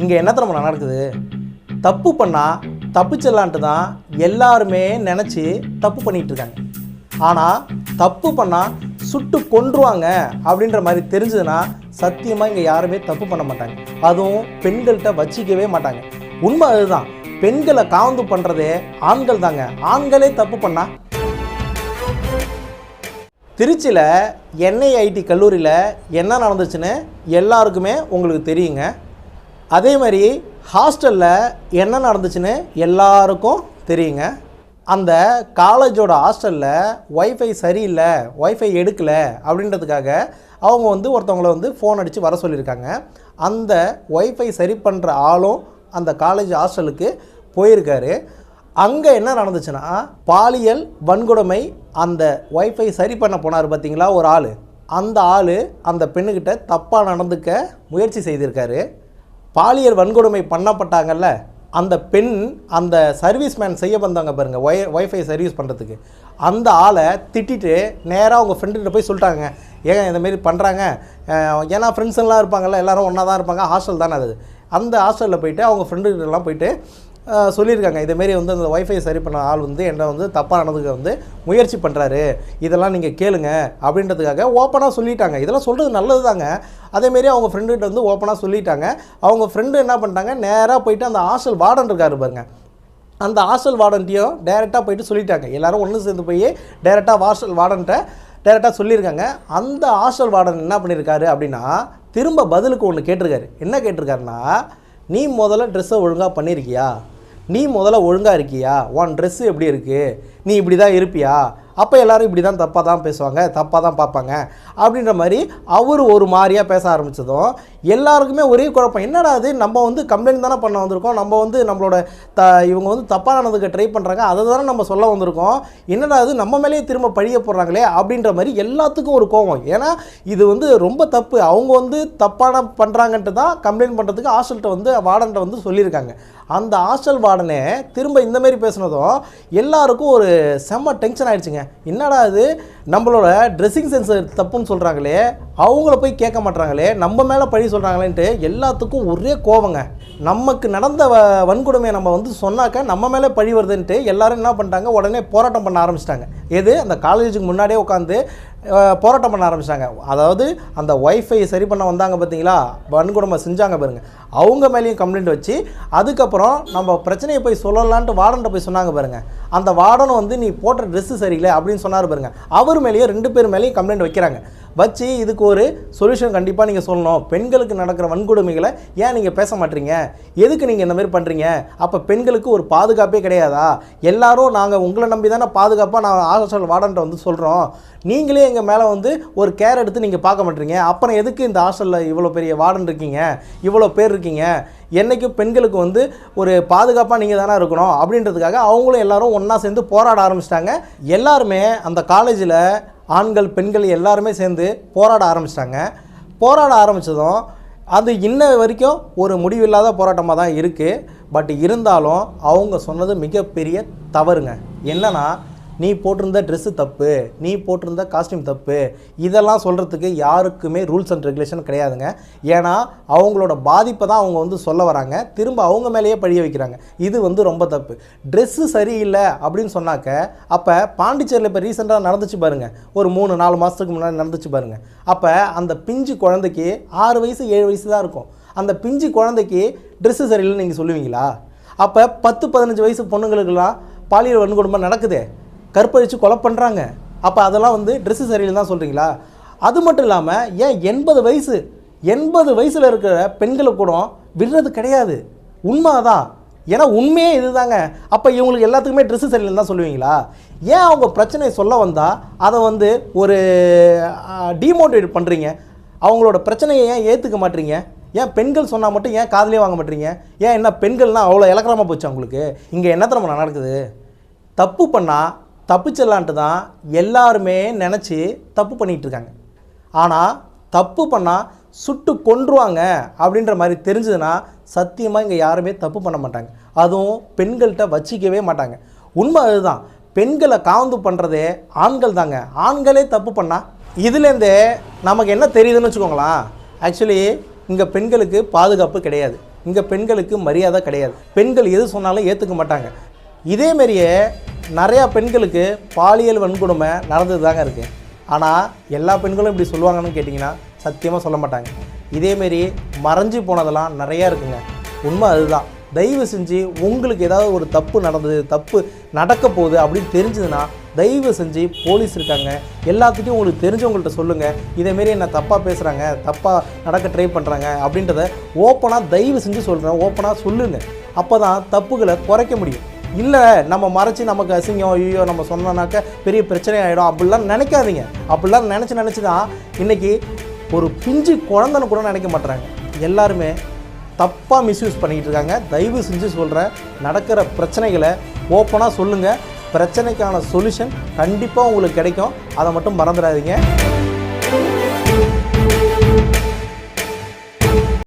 இங்கே என்ன தரமாக நடக்குது? தப்பு பண்ணால் தப்பிச்சிடலான்ட்டு தான் எல்லாருமே நினச்சி தப்பு பண்ணிகிட்ருக்காங்க இருக்காங்க. ஆனால் தப்பு பண்ணால் சுட்டு கொன்றுவாங்க அப்படின்ற மாதிரி தெரிஞ்சதுன்னா சத்தியமாக இங்கே யாருமே தப்பு பண்ண மாட்டாங்க. அதுவும் பெண்கள்கிட்ட வச்சிக்கவே மாட்டாங்க. உண்மை அதுதான். பெண்களை காந்து பண்ணுறதே ஆண்கள் தாங்க. ஆண்களே தப்பு பண்ணா. திருச்சியில் என்ஐஐடி கல்லூரியில் என்ன நடந்துச்சுன்னு எல்லாருக்குமே உங்களுக்கு தெரியுங்க. அதே மாதிரி ஹாஸ்டலில் என்ன நடந்துச்சுன்னு எல்லாருக்கும் தெரியுங்க. அந்த காலேஜோட ஹாஸ்டலில் ஒய்ஃபை சரியில்லை ஒய்ஃபை எடுக்கலை அப்படின்றதுக்காக அவங்க வந்து ஒருத்தவங்களை வந்து ஃபோன் அடித்து வர சொல்லியிருக்காங்க. அந்த ஒய்ஃபை சரி பண்ணுற ஆளும் அந்த காலேஜ் ஹாஸ்டலுக்கு போயிருக்காரு. அங்கே என்ன நடந்துச்சுன்னா பாலியல் வன்கொடுமை அந்த ஒய்ஃபை சரி பண்ண போனார் பார்த்தீங்களா ஒரு ஆள். அந்த ஆள் அந்த பெண்ணுக்கிட்ட தப்பாக நடந்துக்க முயற்சி செய்திருக்காரு. பாலியல் வன்கொடுமை பண்ணப்பட்டாங்கல்ல அந்த பெண் அந்த சர்வீஸ்மேன் செய்ய வந்தாங்க பாருங்கள் ஒய் ஒய்ஃபை சர்வீஸ் பண்ணுறதுக்கு அந்த ஆளை திட்டிட்டு நேராக உங்கள் ஃப்ரெண்டுகிட்ட போய் சொல்லிட்டாங்க. ஏங்க இந்தமாரி பண்ணுறாங்க ஏன்னா ஃப்ரெண்ட்ஸுங்களாம் இருப்பாங்கல்ல எல்லாரும் ஒன்றா தான் இருப்பாங்க. ஹாஸ்டல் தானே அது. அந்த ஹாஸ்டலில் போயிட்டு அவங்க ஃப்ரெண்டுகிட்டலாம் போயிட்டு சொல்லியிருக்காங்க. இதேமாரி வந்து அந்த ஒய்ஃபை சரி பண்ண ஆள் வந்து என்ன வந்து தப்பானதுக்கு வந்து முயற்சி பண்ணுறாரு இதெல்லாம் நீங்கள் கேளுங்க அப்படின்றதுக்காக ஓப்பனாக சொல்லிட்டாங்க. இதெல்லாம் சொல்கிறது நல்லது தாங்க அதேமாரி அவங்க ஃப்ரெண்டுகிட்ட வந்து ஓப்பனாக சொல்லிட்டாங்க. அவங்க ஃப்ரெண்டு என்ன பண்ணிட்டாங்க? நேராக போயிட்டு அந்த ஹாஸ்டல் வார்டன் இருக்காரு பாருங்க. அந்த ஹாஸ்டல் வார்டன்ட்டையும் டேரெக்டாக போயிட்டு சொல்லிட்டாங்க. எல்லோரும் ஒன்று சேர்ந்து போய் டேரெக்டாக ஹாஸ்டல் வார்டன்ட்ட டேரெக்டாக சொல்லியிருக்காங்க. அந்த ஹாஸ்டல் வார்டன் என்ன பண்ணியிருக்காரு அப்படின்னா திரும்ப பதிலுக்கு ஒன்று கேட்டிருக்காரு. என்ன கேட்டிருக்காருன்னா நீ முதல்ல ட்ரெஸ்ஸை ஒழுங்காக பண்ணியிருக்கியா நீ முதல்ல ஒழுங்காக இருக்கியா? உன் ட்ரெஸ்ஸு எப்படி இருக்குது நீ இப்படி தான் இருப்பியா? அப்போ எல்லாரும் இப்படி தான் தப்பாக தான் பேசுவாங்க தப்பாக தான் பார்ப்பாங்க அப்படின்ற மாதிரி அவர் ஒரு மாதிரியாக பேச ஆரம்பித்ததும் எல்லாருக்குமே ஒரே குழப்பம். என்னடா அது நம்ம வந்து கம்ப்ளைண்ட் தானே பண்ண வந்திருக்கோம். நம்ம வந்து நம்மளோட த இவங்க வந்து தப்பாக நடந்துக்க ட்ரை பண்ணுறாங்க அதை தானே நம்ம சொல்ல வந்திருக்கோம். என்னடா அது நம்ம மேலேயே திரும்ப பழிய போடுறாங்களே அப்படின்ற மாதிரி எல்லாத்துக்கும் ஒரு கோவம். ஏன்னா இது வந்து ரொம்ப தப்பு. அவங்க வந்து தப்பான பண்ணுறாங்கன்ட்டு தான் கம்ப்ளைண்ட் பண்ணுறதுக்கு ஹாஸ்டல்கிட்ட வந்து வார்டன்ட்ட வந்து சொல்லியிருக்காங்க. அந்த ஹாஸ்டல் வார்டனே திரும்ப இந்தமாரி பேசுனதும் எல்லாருக்கும் ஒரு செம்ம டென்ஷன் ஆயிடுச்சுங்க. என்னடா இது? நம்மளோட ட்ரெஸ்ஸிங் சென்ஸ் தப்புன்னு சொல்கிறாங்களே அவங்கள போய் கேட்க மாட்றாங்களே நம்ம மேலே பழி சொல்கிறாங்களேன்ட்டு எல்லாத்துக்கும் ஒரே கோவங்க. நமக்கு நடந்த வ வன்கொடுமையை நம்ம வந்து சொன்னாக்க நம்ம மேலே பழி வருதுன்ட்டு எல்லாரும் என்ன பண்ணிட்டாங்க? உடனே போராட்டம் பண்ண ஆரம்பிச்சிட்டாங்க. எது? அந்த காலேஜுக்கு முன்னாடியே உட்காந்து போராட்டம் பண்ண ஆரம்பிச்சிட்டாங்க. அதாவது அந்த ஒய்ஃபை சரி பண்ண வந்தாங்க பார்த்தீங்களா வன்கொடுமை செஞ்சாங்க பாருங்கள் அவங்க மேலேயும் கம்ப்ளைண்ட் வச்சு அதுக்கப்புறம் நம்ம பிரச்சனையை போய் சொல்லலான்ட்டு வார்டன்ட்ட போய் சொன்னாங்க பாருங்கள் அந்த வார்டன் வந்து நீ போட்ட ட்ரெஸ்ஸு சரியில்லை அப்படின்னு சொன்னார் பாருங்கள் அவர் மேலேயும் ரெண்டு பேர் மேலேயும் கம்ப்ளைண்ட் வைக்கிறாங்க. வச்சு இதுக்கு ஒரு சொல்யூஷன் கண்டிப்பாக நீங்கள் சொல்லணும். பெண்களுக்கு நடக்கிற வன்கொடுமைகளை ஏன் நீங்கள் பேச மாட்டீங்க? எதுக்கு நீங்கள் இந்த மாதிரி பண்ணுறீங்க அப்போ பெண்களுக்கு ஒரு பாதுகாப்பே கிடையாதா? எல்லாரும் நாங்கள் உங்களை நம்பி தானே பாதுகாப்பாக நான் ஹாஸ்டல் வார்டன்ட்ட வந்து சொல்கிறோம் நீங்களே எங்கள் மேலே வந்து ஒரு கேர் எடுத்து நீங்கள் பார்க்க மாட்டீங்க. அப்புறம் எதுக்கு இந்த ஹாஸ்டலில் இவ்வளோ பெரிய வார்டன் இருக்கீங்க? இவ்வளோ பேர் இருக்கீங்க? என்னைக்கும் பெண்களுக்கு வந்து ஒரு பாதுகாப்பாக நீங்கள் தானே இருக்கணும். அப்படின்றதுக்காக அவங்களும் எல்லாரும் ஒன்றா சேர்ந்து போராட ஆரம்பிச்சிட்டாங்க. எல்லாருமே அந்த காலேஜில் ஆண்கள் பெண்கள் எல்லாருமே சேர்ந்து போராட ஆரம்பிச்சிட்டாங்க. போராட ஆரம்பித்ததும் அது இன்ன வரைக்கும் ஒரு முடிவில்லாத போராட்டமாக தான் இருக்குது பட் இருந்தாலும் அவங்க சொன்னது மிகப்பெரிய தவறுங்க. என்னன்னா நீ போட்டிருந்த ட்ரெஸ்ஸு தப்பு நீ போட்டிருந்த காஸ்டியூம் தப்பு இதெல்லாம் சொல்கிறதுக்கு யாருக்குமே ரூல்ஸ் அண்ட் ரெகுலேஷன் கிடையாதுங்க. ஏன்னா அவங்களோட பாதிப்பை தான் அவங்க வந்து சொல்ல வராங்க. திரும்ப அவங்க மேலேயே பழிய வைக்கிறாங்க. இது வந்து ரொம்ப தப்பு. ட்ரெஸ்ஸு சரியில்லை அப்படின்னு சொன்னாக்க அப்போ பாண்டிச்சேரியில் இப்போ ரீசெண்டாக நடந்துச்சு பாருங்கள் ஒரு மூணு நாலு மாதத்துக்கு முன்னாடி நடந்துச்சு பாருங்கள் அப்போ அந்த பிஞ்சு குழந்தைக்கு ஆறு வயசு ஏழு வயசு தான் இருக்கும். அந்த பிஞ்சு குழந்தைக்கு ட்ரெஸ்ஸு சரியில்லைன்னு நீங்கள் சொல்லுவீங்களா? அப்போ பத்து பதினஞ்சு வயசு பொண்ணுங்களுக்கெல்லாம் பாலியல் வன்கொடுமை நடக்குதே. கற்பழித்து கொலை பண்ணுறாங்க அப்போ அதெல்லாம் வந்து ட்ரெஸ்ஸு சரியில்லை தான் சொல்கிறீங்களா அது மட்டும் இல்லாமல் ஏன் எண்பது வயசு எண்பது வயசில் இருக்கிற பெண்களை கூட விடுறது கிடையாது. உண்மை தான் ஏன்னா உண்மையே இதுதாங்க. அப்போ இவங்களுக்கு எல்லாத்துக்குமே ட்ரெஸ்ஸு சரியில்லைன்னு தான் சொல்லுவீங்களா? ஏன் அவங்க பிரச்சனையை சொல்ல வந்தால் அதை வந்து ஒரு டிமோட்டிவேட் பண்ணுறீங்க அவங்களோட பிரச்சனையை ஏன் ஏற்றுக்க மாட்டீங்க? ஏன் பெண்கள் சொன்னால் மட்டும் ஏன் காதலே வாங்க மாட்டீங்க? ஏன் என்ன பெண்கள்னால் அவ்வளோ இலக்கரமாக போச்சு அவங்களுக்கு? இங்கே என்ன தரமாக நடக்குது? தப்பு பண்ணால் தப்பிச்சிடலான்ட்டு தான் எல்லாருமே நினச்சி தப்பு பண்ணிகிட்ருக்காங்க. ஆனால் தப்பு பண்ணால் சுட்டு கொன்றுவாங்க அப்படின்ற மாதிரி தெரிஞ்சதுன்னா சத்தியமாக இங்கே யாருமே தப்பு பண்ண மாட்டாங்க. அதுவும் பெண்கள்கிட்ட வச்சிக்கவே மாட்டாங்க. உண்மை அதுதான். பெண்களை காந்து பண்ணுறதே ஆண்கள் தாங்க. ஆண்களே தப்பு பண்ணால் இதுலேருந்தே நமக்கு என்ன தெரியுதுன்னு வச்சுக்கோங்களேன். ஆக்சுவலி இங்கே பெண்களுக்கு பாதுகாப்பு கிடையாது. இங்கே பெண்களுக்கு மரியாதை கிடையாது. பெண்கள் எது சொன்னாலும் ஏற்றுக்க மாட்டாங்க. இதே மாதிரியே நிறையா பெண்களுக்கு பாலியல் வன்கொடுமை நடந்தது தாங்க இருக்குது ஆனால் எல்லா பெண்களும் இப்படி சொல்லுவாங்கன்னு கேட்டிங்கன்னா சத்தியமாக சொல்ல மாட்டாங்க. இதேமாரி மறைஞ்சு போனதெல்லாம் நிறையா இருக்குங்க. உண்மை அதுதான். தயவு செஞ்சு உங்களுக்கு ஏதாவது ஒரு தப்பு நடந்தது தப்பு நடக்க போகுது அப்படின்னு தெரிஞ்சதுன்னா தயவு செஞ்சு போலீஸ் இருக்காங்க. எல்லாத்துட்டையும் உங்களுக்கு தெரிஞ்சவங்கள்ட்ட சொல்லுங்கள் இதேமாரி என்ன தப்பாக பேசுகிறாங்க தப்பாக நடக்க ட்ரை பண்ணுறாங்க அப்படின்றத ஓப்பனாக தயவு செஞ்சு சொல்கிறேன் ஓப்பனாக சொல்லுங்கள் அப்போ தான் தப்புகளை குறைக்க முடியும். இல்லை நம்ம மறைச்சி நமக்கு அசிங்கம் ஐயோ நம்ம சொன்னோன்னாக்க பெரிய பிரச்சனை ஆகிடும் அப்படிலாம் நினைக்காதீங்க. அப்படிலாம் நினச்சி நினச்சி தான் இன்றைக்கி ஒரு பிஞ்சு குழந்தைன்னு கூட நினைக்க மாட்றாங்க. எல்லாருமே தப்பாக மிஸ்யூஸ் பண்ணிக்கிட்டு இருக்காங்க. தயவு செஞ்சு சொல்கிறேன் நடக்கிற பிரச்சனைகளை ஓப்பனாக சொல்லுங்கள் பிரச்சனைக்கான சொல்யூஷன் கண்டிப்பாக உங்களுக்கு கிடைக்கும். அதை மட்டும் மறந்துடாதீங்க.